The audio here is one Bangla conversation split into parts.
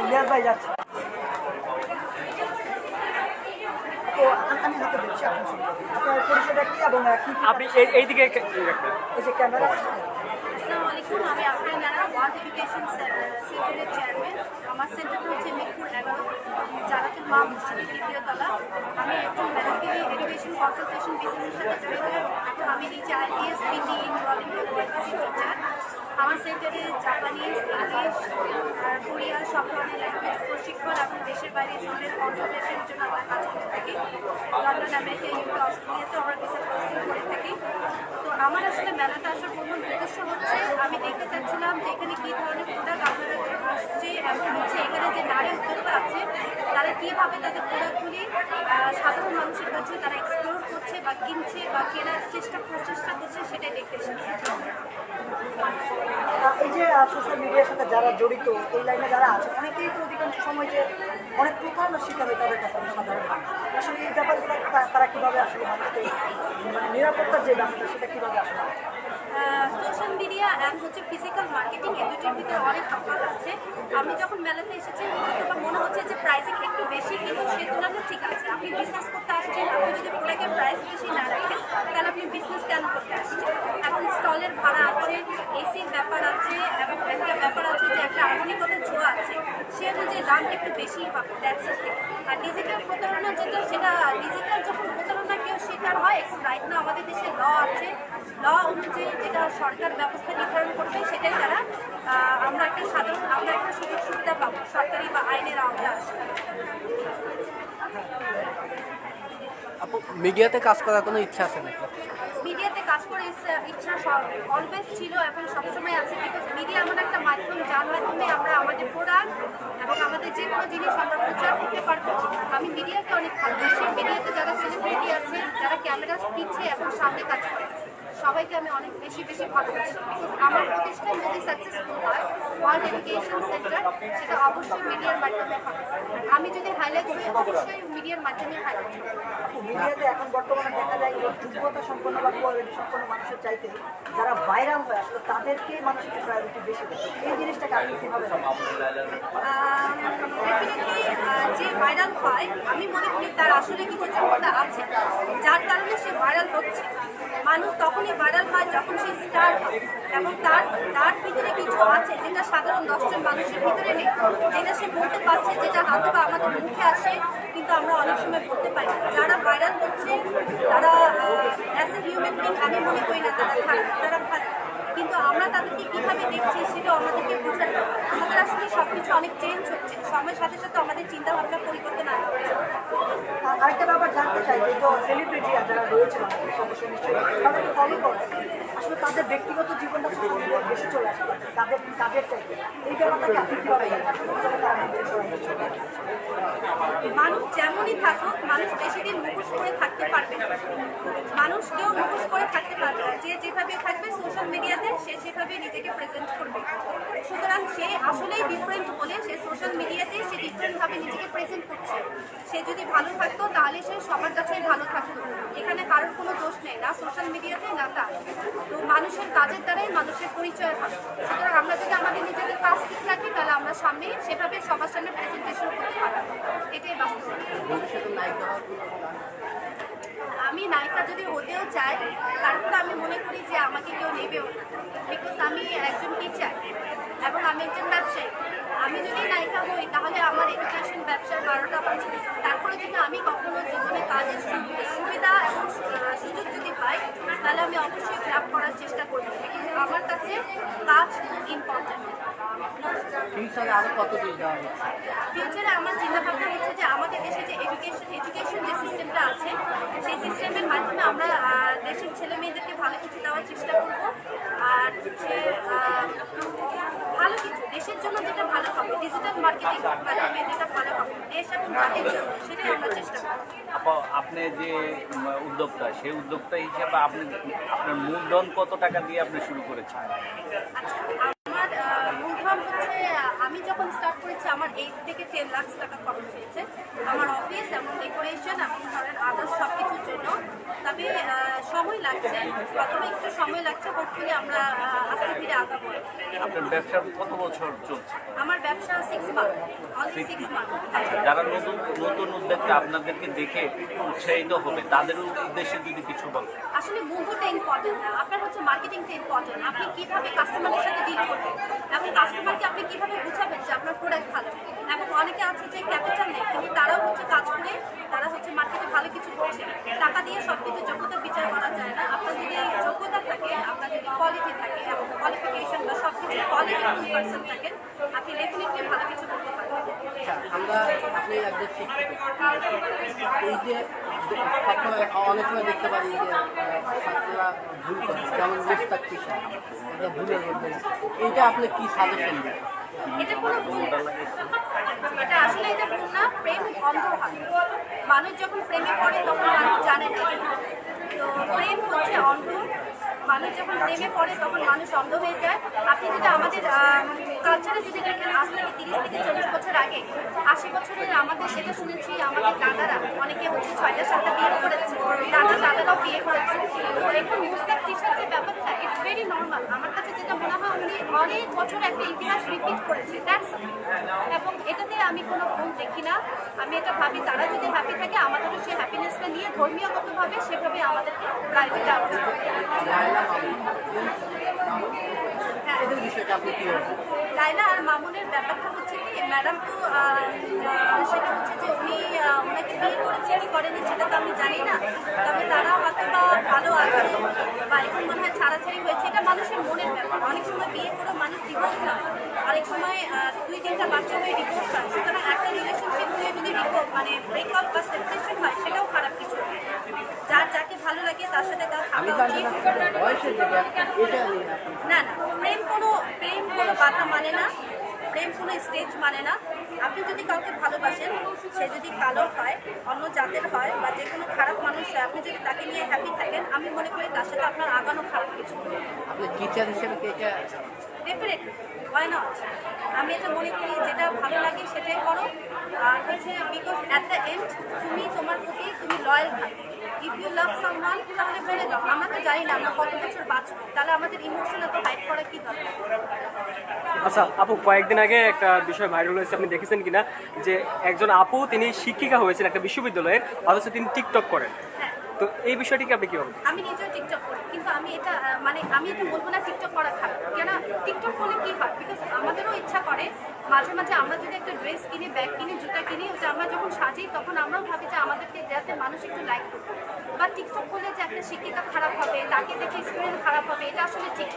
ইলিয়াস ভাই যাচ্ছে আপনি আপনার এইদিকে এই যে ক্যামেরা আসসালামু আলাইকুম আমি আফরিন নারা ওয়ার্ল্ড এডুকেশন সেন্টারের চেয়ারম্যান আমার সেন্টারটা হচ্ছে মিরপুর এগারো জারাতুল মা মসজিদের দ্বিতীয় তলা। আমি একজন বেসিক্যালি এডুকেশন কনসালটেশন বিজনেসের সাথে জড়িত। আমি নিচে আইডিএস পিটি ইনভলভিং টিচার আমার সেন্টারে জাপানিজ ইংলিশ আর কোরিয়ান সব ধরনের ল্যাঙ্গুয়েজ প্রশিক্ষণ এবং দেশের বাইরে স্টুডেন্ট কনসালটেশনের জন্য আমরা কাজ করে থাকি। লন্ডন, আমেরিকা ইউকে অস্ট্রেলিয়াতেও আমরা ভিসা প্রসেসিং করে থাকি। তো আমার আসলে মেলাতে আসার মূল উদ্দেশ্য হচ্ছে, আমি দেখতে চাচ্ছিলাম যে এখানে কী ধরনের প্রোডাক্ট আপনারা আসছে এবং হচ্ছে, এখানে যে নারী উদ্যোক্তা আছে, তারা কীভাবে তাদের প্রোডাক্টগুলি সাধারণ মানুষের কাছে তারা এক্সপ্লোর করছে বা কিনছে বা কেনার চেষ্টা প্রচেষ্টা করছে, সেটাই দেখতে এই যে সোশ্যাল মিডিয়ার সাথে যারা জড়িত এই লাইনে যারা আছে, অনেকেই তো অধিকাংশ সময় যে অনেক প্রতারণার শিকার হয় তাদের কাছে সাধারণ আসলে এই ব্যাপারগুলো তারা কীভাবে আসলে মানে নিরাপত্তার যে ব্যাপারটা, সেটা কীভাবে আসলে সোশ্যাল মিডিয়া অ্যান্ড হচ্ছে ফিজিক্যাল মার্কেটিং এই দুটির ভিতরে অনেক তফাৎ আছে। আমি যখন মেলাতে এসেছি মনে হচ্ছে যে প্রাইসিং একটু বেশি, কিন্তু সে তুলনায় ঠিক আছে। আপনি বিজনেস করতে আসছেন, আপনি যদি প্রোডাক্টের প্রাইস বেশি না রাখেন, তাহলে আপনি বিজনেস কেন করতে আসছেন? এখন স্টলের ভাড়া আছে এসির ব্যাপার আছে, এবং একটা ব্যাপার আছে যে একটা আধুনিকতার ছোঁয়া আছে। সে অনুযায়ী দামটা একটু বেশি হবে আর ডিজিটাল প্রতারণা যেটা সেটা ডিজিটাল যখন প্রতারণা কেউ শিকার হয় রাইট না আমাদের দেশে ল আছে। ল অনুযায়ী যেটা সরকার ব্যবস্থা নির্ধারণ করবে সেটাই তারা আমরা একটা সাধারণ আমরা একটা সুযোগ সুবিধা পাবো সরকারি বা আইনের আওতায় আসলে মিডিয়াতে কাজ করার কোনো ইচ্ছা আছে নাকি? মিডিয়াতে কাজ করে ইচ্ছা- অলওয়েজ ছিল এবং সবসময় আছে বিকজ মিডিয়া এমন একটা মাধ্যম যার মাধ্যমে আমরা আমাদের প্রোডাক্ট এবং আমাদের যে কোনো জিনিস আমরা প্রচার করতে পারব। আমি মিডিয়াকে অনেক ভালোবাসি মিডিয়াতে যারা সেলিব্রিটি আছে যারা ক্যামেরা পিছে এবং সামনে কাজ করে। সবাইকে আমি অনেক বেশি বেশি ভালোবাসি। আমার প্রতিষ্ঠান যদি সাকসেসফুল হয় ওয়ার্ল্ড এডুকেশন সেন্টার সেটা অবশ্যই মিডিয়ার মাধ্যমে হবে আমি যদি হাইলাইট করি অবশ্যই মিডিয়ার মাধ্যমে হাইলাইট মিডিয়াতে এখন বর্তমানে দেখা যায় যোগ্যতা সম্পন্ন বা কোয়ালিটি সম্পন্ন মানুষের চাইতে যারা ভাইরাল হয় আসলে তাদেরকে মানুষ একটু প্রায়োরিটি বেশি দেয় এই জিনিসটাকে আপনি কীভাবে যে ভাইরাল হয় আমি মনে করি তার আসলে কিছু যোগ্যতা আছে। যার কারণে সে ভাইরাল হচ্ছে। মানুষ তখনই ভাইরাল হয় যখন স্টার এবং তার তার ভিতরে কিছু আছে যেটা সাধারণ দশজন মানুষের ভিতরে নেই, যেটা সে বলতে পারছে, যেটা হয়তো বা আমাদের মুখে আসে, কিন্তু আমরা অনেক সময় বলতে পারি। যারা ভাইরাল হচ্ছে, তারা অ্যাজ এ হিউম্যান বিং আমি মনে করি না তারা তারা ভালো কিন্তু আমরা তাদেরকে কীভাবে দেখছি সেটাও আমাদেরকে বোঝাতে। আমাদের আসলে সব কিছু অনেক চেঞ্জ হচ্ছে সময়ের সাথে সাথে আমাদের চিন্তা ভাবনা পরিবর্তন আর আরেকটা ব্যাপার জানতে চাই যে তো সেলিব্রিটি যারা রয়েছে সদস্য নিশ্চয়ই, তাদেরকে ফলো করে। আসলে তাদের ব্যক্তিগত জীবনটা বেশি চলে আসে, তাদের তাদের এই ব্যাপারটাকে আপনি কীভাবে মানুষ যেমনই থাকুক, মানুষ বেশি দিন মুখোশ করে থাকতে পারবে মানুষ কেউ মুখোশ করে থাকতে পারবে না। যে যেভাবে থাকবে সোশ্যাল মিডিয়াতে সে সেভাবে নিজেকে প্রেজেন্ট করবে। সুতরাং সে আসলেই ডিফারেন্ট বলে সে সোশ্যাল মিডিয়াতে সে ডিফারেন্টভাবে নিজেকে প্রেজেন্ট করছে। সে যদি ভালো থাকতো, তাহলে সে সবার কাছেই ভালো থাকতো। এখানে কারোর কোনো দোষ নেই, না সোশ্যাল মিডিয়াতে না তার। তো মানুষের কাজের দ্বারাই মানুষের পরিচয় হবে। সুতরাং আমরা যদি আমাদের নিজেদের কাজ ঠিক রাখি, তাহলে আমরা সামনে সেভাবে সবার সামনে প্রেজেন্টেশন করতে পারব। এটাই বাস্তব। আমি নায়িকা যদি হতেও চাই তারপর আমি মনে করি যে আমাকে কেউ নেবেও বিকজ আমি একজন টিচার এবং আমি একজন ব্যবসায়ী। আমি যদি নায়িকা হই তাহলে আমার এডুকেশন ব্যবসার বারোটা বাজবে তারপরে যদি আমি কখনো জীবনে কাজের সুবিধা এবং সুযোগ যদি পাই তাহলে আমি অবশ্যই গ্রাপ করার চেষ্টা করব। বিকজ আমার কাছে কাজ খুব ইম্পর্টেন্ট ফিউচারে আরও কত দূর ফিউচারে আমার চিন্তা ভাবনা হচ্ছে যে আমাদের দেশে যে এডুকেশন এডুকেশন যে সিস্টেমটা আছে সেই সিস্টেমের মাধ্যমে আমরা দেশের ছেলে মেয়েদেরকে ভালো কিছু দেওয়ার চেষ্টা করব। আর হচ্ছে কিছু। দেশের জন্য যেটা ভালো হবে ডিজিটাল মার্কেটিং মাধ্যমে যেটা ভালো হবে দেশ এবং জাতির জন্য সেটাই আমরা চেষ্টা করব। আপা আপনি যে উদ্যোক্তা সেই উদ্যোক্তা হিসেবে আপনি আপনার মূলধন কত টাকা দিয়ে আপনি শুরু করেছেন? আচ্ছা আমার মূলধন হচ্ছে আমি যখন স্টার্ট করেছি আমার এইট থেকে টেন লাখ টাকা খরচ হয়েছে। আমার অফিস এবং ডেকোরেশন এবং ধরেন আদার্স সব তবে সময় লাগছে। প্রথমে একটু সময় লাগছে হোপফুলি আমরা আস্তে ধীরে আগাবো। আপনার ব্যবসা কত বছর চলছে? আমার ব্যবসা six month only six month যারা নতুন নতুন উদ্যোক্তা আপনাদেরকে দেখে উৎসাহিত হবে তাদের উদ্দেশ্যে যদি কিছু বলেন। আসলে মুভটা ইম্পর্টেন্ট না। আপনার হচ্ছে মার্কেটিংটা ইম্পর্টেন্ট আপনি কীভাবে কাস্টমারের সাথে ডিল করবেন? এবং কাস্টমারকে আপনি কীভাবে বুঝাবেন যে আপনার প্রোডাক্ট ভালো? এবং অনেকে আছে যে ক্যাপিটাল নেই কিন্তু তারাও হচ্ছে কাজ করে তারা হচ্ছে মার্কেটে কিছু টাকা দিয়ে সব কিছু যোগ্যতা বিচার করা যায় না। আপনার যদি যোগ্যতা থাকে আপনার যদি কোয়ালিটি থাকে এবং কোয়ালিফিকেশন বা সব কিছু কোয়ালিটি পার্সন থাকেন আপনি ডেফিনেটলি ভালো কিছু করতে পারবেন। আচ্ছা, আমরা আপনি এই যে অনেক সময় দেখতে পারি যে ছাত্ররা ভুল করে যেমন মুস্তাক কৃষা এটা ভুলের মধ্যে এইটা আপনি কি সাজেশন দেন? এটা কোনো ভুল। এটা আসলে এটা ভুল না, প্রেম অন্ধ মানুষ যখন প্রেমে পড়ে, তখন মানুষ জানে না। তো প্রেম হচ্ছে অন্ধ। মানুষ যখন প্রেমে পড়ে, তখন মানুষ অন্ধ হয়ে যায়। আপনি যদি আমাদের কালচারে যদি দেখেন, আজ তিরিশ থেকে চল্লিশ বছর আগে, আশি বছরের আমাদের, সেটা শুনেছি আমাদের দাদারা। অনেকে হচ্ছে ছয়টা, সাতটা বিয়ে করেছে। দাদা, দাদারাও বিয়ে করেছে। তো এখন মুস্তাক টিচার যে ব্যাপারটা। ভেরি নর্মাল আমার কাছে যেটা মনে হয়, উনি অনেক বছর একটা ইতিহাস রিপিট করেছে। দ্যাটস এবং এটাতে আমি কোনো ভুল দেখি না। আমি এটা ভাবি, তারা যদি হ্যাপি থাকে, আমাদেরও সেই হ্যাপিনেসটা নিয়ে ধর্মীয়গতভাবে সেভাবে আমাদেরকে গাড়িতে যাওয়া উচিত। হ্যাঁ লাইলা আর মামুনের ব্যাপারটা হচ্ছে কি, ম্যাডাম তো সেটা হচ্ছে যে উনি ওনাকে বিয়ে করেছে, কি করেনি সেটা তো আমি জানি না। তবে তারা হয়তো বা ভালো আছে বা এখন মনে হয় ছাড়াছাড়ি হয়েছে। এটা মানুষের মনের ব্যাপার। অনেক সময় বিয়ে করে মানুষ ডিভোর্স হয়। অনেক সময় দুই তিনটা বাচ্চা হয়ে ডিভোর্স হয়। সুতরাং একটা রিলেশনশিপ হয়ে যদি মানে ব্রেকআপ বা সেপারেশন হয়, সেটাও খারাপ কিছু না। যার যাকে ভালো লাগে তার সাথে তার থাকা উচিত না না প্রেম কোনো প্রেম কোনো বাধা মানে না। প্রেম কোনো স্টেজ মানে না। আপনি যদি কাউকে ভালোবাসেন সে যদি কালো হয় অন্য জাতের হয় বা যে কোনো খারাপ মানুষ হয় আপনি যদি তাকে নিয়ে হ্যাপি থাকেন আমি মনে করি তার সাথে আপনার আগানো খারাপ কিছু আপনি টিচার হিসেবে ডেফিনেটলি ওয়াই নট আমি এটা মনে করি যেটা ভালো লাগে সেটাই করো। আর হচ্ছে বিকজ অ্যাট দ্য এন্ড তুমি তোমার প্রতি তুমি লয়াল থাকো। ইফ ইউ লাভ সামওয়ান তাহলে বলে দাও আমরা তো জানি না আমরা কত বছর বাঁচবো। তাহলে আমাদের ইমোশন এত হাইট করা কি দরকার? আচ্ছা আপু কয়েকদিন আগে একটা বিষয় ভাইরাল হয়েছে আপনি দেখেছেন কিনা? যে একজন আপু তিনি শিক্ষিকা হয়েছেন একটা বিশ্ববিদ্যালয়ের অথচ তিনি টিকটক করেন। হ্যাঁ। তো এই বিষয়টিকে আপনি কি বলবেন আমি নিজেও টিকটক করি কিন্তু আমি এটা মানে আমি এটা বলব না টিকটক করা খারাপ। কেন টিকটক করলে কি হয়? বিকজ আমাদেরও ইচ্ছা করে মাঝে মাঝে আমরা যদি একটা ড্রেস কিনি ব্যাগ কিনি, জুতা কিনি, ওটা আমরা যখন সাজি, তখন আমরাও ভাবি যে আমাদেরকে যাতে মানুষ একটু লাইক করবে বা টিকটক করলে যে একটা শিক্ষিকা খারাপ হবে, তাকে দেখে স্টুডেন্ট খারাপ হবে, এটা আসলে ঠিক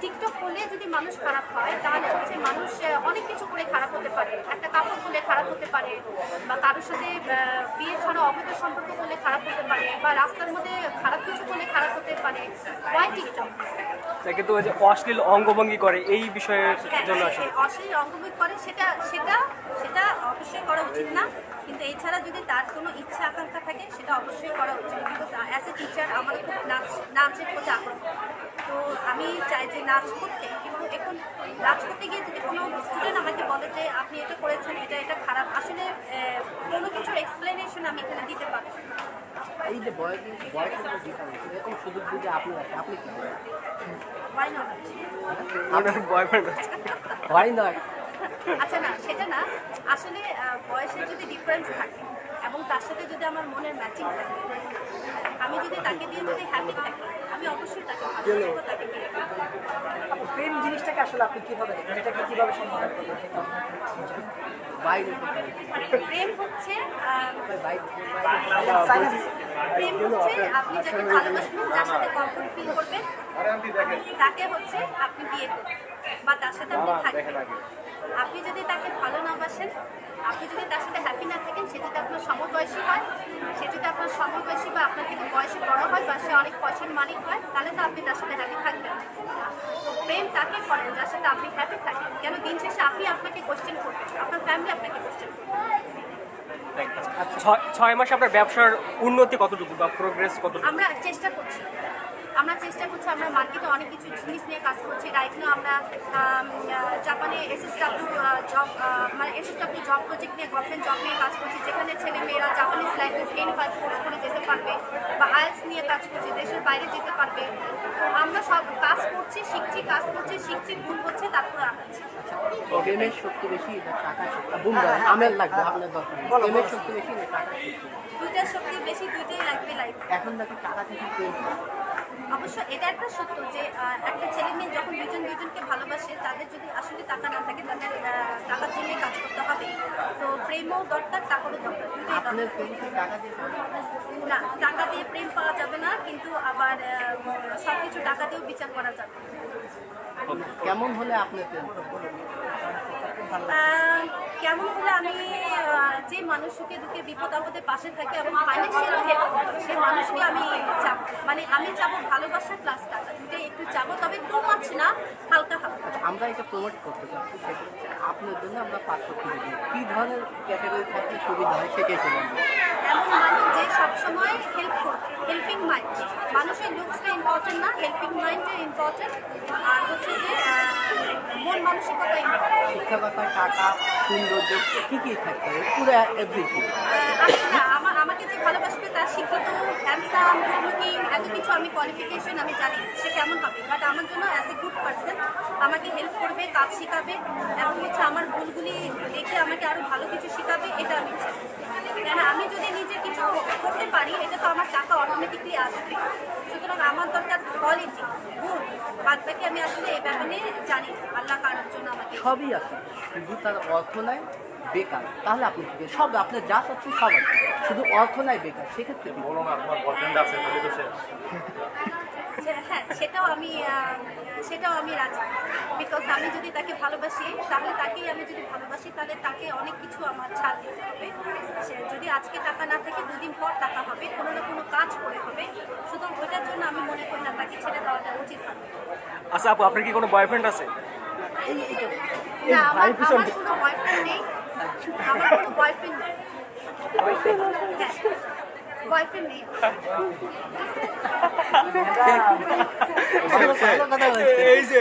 টিকটক করলে যদি মানুষ খারাপ হয়, তাহলে হচ্ছে মানুষ অনেক কিছু করে খারাপ হতে পারে। একটা কাপড় করলে খারাপ হতে পারে, বা কারোর সাথে বিয়ে ছাড়া অবৈধ সম্পর্ক করলে খারাপ হতে পারে, বা রাস্তার মধ্যে খারাপ কিছু করলে খারাপ হতে পারে। ওয়াই টিকটক কিন্তু ওই যে অশ্লীল অঙ্গভঙ্গি করে এই বিষয়ের জন্য আসলে হ্যাঁ, অশ্লীল অঙ্গভঙ্গি করে সেটা সেটা সেটা অবশ্যই করা উচিত না কিন্তু এছাড়া যদি তার কোনো ইচ্ছা আকাঙ্ক্ষা থাকে সেটা অবশ্যই করা উচিত বিকজ অ্যাজ এ টিচার আমার খুব নাচ নাচের প্রতি আগ্রহ তো আমি চাই যে নাচ করতে কিন্তু এখন নাচ করতে গিয়ে যদি কোনো স্টুডেন্ট আমাকে বলে যে আপনি এটা করেছেন এটা এটা খারাপ আসলে কোনো কিছুর এক্সপ্লেনেশন আমি এখানে দিতে পারব না। এই যে বয়স বয়সের যে এরকম সুযোগ যদি আপনি আপনি কি? আপনার বয়ফ্রেন্ড আছে। হয় নয় আচ্ছা না সেটা না আসলে বয়সের যদি ডিফারেন্স থাকে এবং তার সাথে যদি আমার মনের ম্যাচিং থাকে আমি যদি তাকে দিয়ে যদি হ্যাপি থাকি আমি অবশ্যই তাকে ভালোবাসবো তাকে বিয়ে প্রেম জিনিসটাকে আসলে আপনি কীভাবে দেখেন? এটাকে কীভাবে বাইরে প্রেম হচ্ছে প্রেম হচ্ছে আপনি যাকে ভালোবাসবেন যার সাথে কমফোর্ট ফিল করবেন তাকে হচ্ছে আপনি বিয়ে করবেন বা তার সাথে আপনি থাকবেন। আপনি যদি তাকে ভালো না বাসেন আপনি যদি তার সাথে হ্যাপি না থাকেন সে যদি আপনার সমবয়সী হয় সে যদি আপনার সমবয়সী বা আপনার থেকে বয়সে বড় হয় বা সে অনেক পয়সার মালিক হয় তাহলে তো আপনি তার সাথে হ্যাপি থাকবেন। প্রেম তাকে করেন যার সাথে আপনি হ্যাপি থাকেন? কেন দিন শেষে আপনি আপনাকে কোশ্চেন করবেন? আপনার ফ্যামিলি আপনাকে কোশ্চেন করবে। ছয় মাসে আপনার ব্যবসার উন্নতি কতটুকু বা প্রোগ্রেস কতটুকু? আমরা চেষ্টা করছি। আমরা চেষ্টা করছি, আমরা মার্কেটে অনেক কিছু জিনিস নিয়ে কাজ করছি। রাইট না আমরা জাপানে এসএসডাব্লিউ জব মানে এসএসডাব্লিউ জব প্রজেক্ট নিয়ে গভর্নমেন্ট জব নিয়ে কাজ করছি, যেখানে ছেলে মেয়েরা Japanese language N five course করে যেতে পারবে বা আইএলস নিয়ে কাজ করছি, দেশের বাইরে যেতে পারবে। আমরা সব কাজ করছি শিখছি কাজ করছি শিখছি ভুল হচ্ছে তারপর প্রেমের শক্তি বেশি টাকা শক্তি? আমের লাগবে আপনার দরকার প্রেমের শক্তি বেশি না টাকা শক্তি? দুইটার শক্তি বেশি দুইটাই লাগবে লাইফ এখন নাকি টাকা থেকে হয়। অবশ্য এটা একটা সত্য যে একটা ছেলে মেয়ে যখন দুজন দুজনকে ভালোবাসে তাদের যদি আসলে টাকা না থাকে তাদের টাকার জন্য কাজ করতে হবে তো প্রেমও দরকার টাকারও দরকার? না টাকা দিয়ে প্রেম পাওয়া যাবে না কিন্তু আবার সব কিছু টাকা দিয়েও বিচার করা যাবে। কেমন হলে আপনার প্রেম কেমন হলে আমি যে মানুষ সুখে দুঃখে বিপদ আপদে পাশে থাকে এবং ফাইন্যান্সিয়াল হেল্প সেই মানুষকে আমি চাপ। মানে আমি চাবো ভালোবাসা প্লাস টাকা। দুটোই একটু চাবো তবে টু মাছ না হালকা হালকা। আমরা এটা প্রমোট করতে চাচ্ছি আপনার জন্য আমরা পাত্র খুঁজে দিই। কী ধরনের ক্যাটাগরি থাকলে সুবিধা হয় সেটাই করবেন এমন মানুষ যে সবসময় হেল্প করবে হেল্পিং মাইন্ড মানুষের লুকসটা ইম্পর্টেন্ট না হেল্পিং মাইন্ডটা ইম্পর্টেন্ট আর হচ্ছে যে মন মানসিকতা শিক্ষকতা টাকা সৌন্দর্য কী কী থাকতে হবে পুরো এভরিথিং আমার আমাকে যে ভালোবাসবে তার শিক্ষিত হ্যান্ডসাম গুড লুকিং এত কিছু আমি কোয়ালিফিকেশন আমি জানি সে কেমন হবে? বাট আমার জন্য অ্যাজ এ গুড পার্সন আমাকে হেল্প করবে কাজ শেখাবে এবং হচ্ছে আমার ভুলগুলি দেখে আমাকে আরও ভালো কিছু শেখাবে এটা আমি চাই। কেন? আমি যদি নিজে কিছু করতে পারি এটা তো আমার টাকা অটোমেটিকলি আসবে। সুতরাং আমার দরকার কোয়ালিটি গুড বাদ বাকি আমি আসলে এই ব্যাপারে জানি। আল্লাহ কারোর জন্য আমাকে সবই আছে। শুধু তার অর্থ নাই বেকার। তাহলে আপনি কি সব আপনার যা চাচ্ছেন সব আছে। শুধু অর্থ নাই বেকার। সেক্ষেত্রে কি? বলো না বয়ফ্রেন্ড আছে তাহলে তো হ্যাঁ সেটাও আমি সেটাও আমি রাজি। বিকজ আমি যদি তাকে ভালোবাসি তাহলে তাকেই আমি যদি ভালোবাসি তাহলে তাকে অনেক কিছু আমার ছাড় দিতে হবে। যদি আজকে টাকা না থাকে দুদিন পর টাকা হবে কোনো না কোনো কাজ করে হবে। সুতরাং ওইটার জন্য আমি মনে করি না তাকে ছেড়ে দেওয়াটা উচিত হবে। আচ্ছা আপু আপনার কি কোনো বয়ফ্রেন্ড আছে? না আমার আমার কোনো বয়ফ্রেন্ড নেই। আমার কোনো বয়ফ্রেন্ড নেই। বয়ফ্রেন্ড নেই ভালো কথা বলছে এই যে